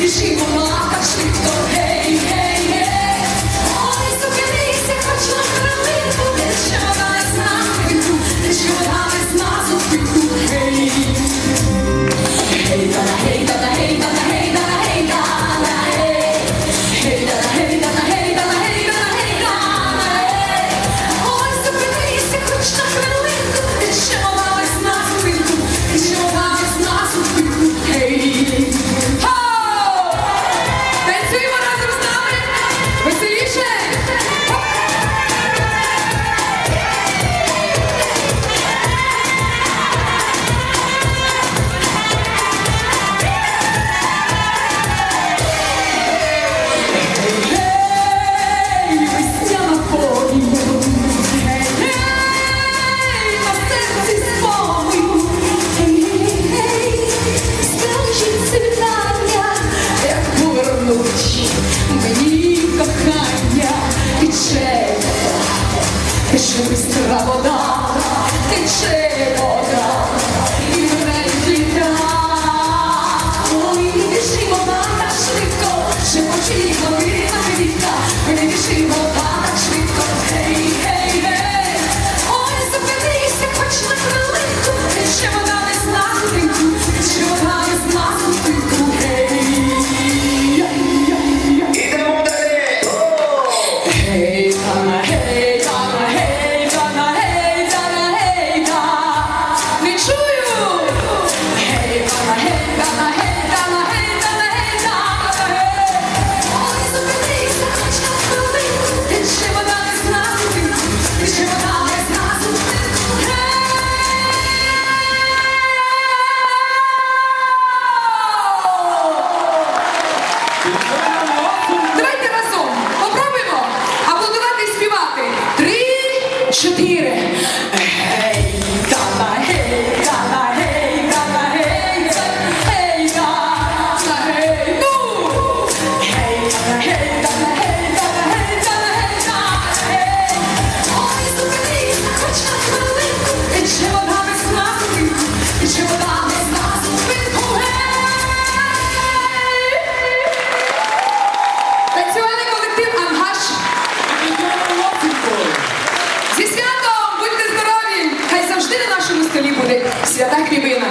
你幸福吗？Тече бистра вода, тече вода. столі буде свята хлібина.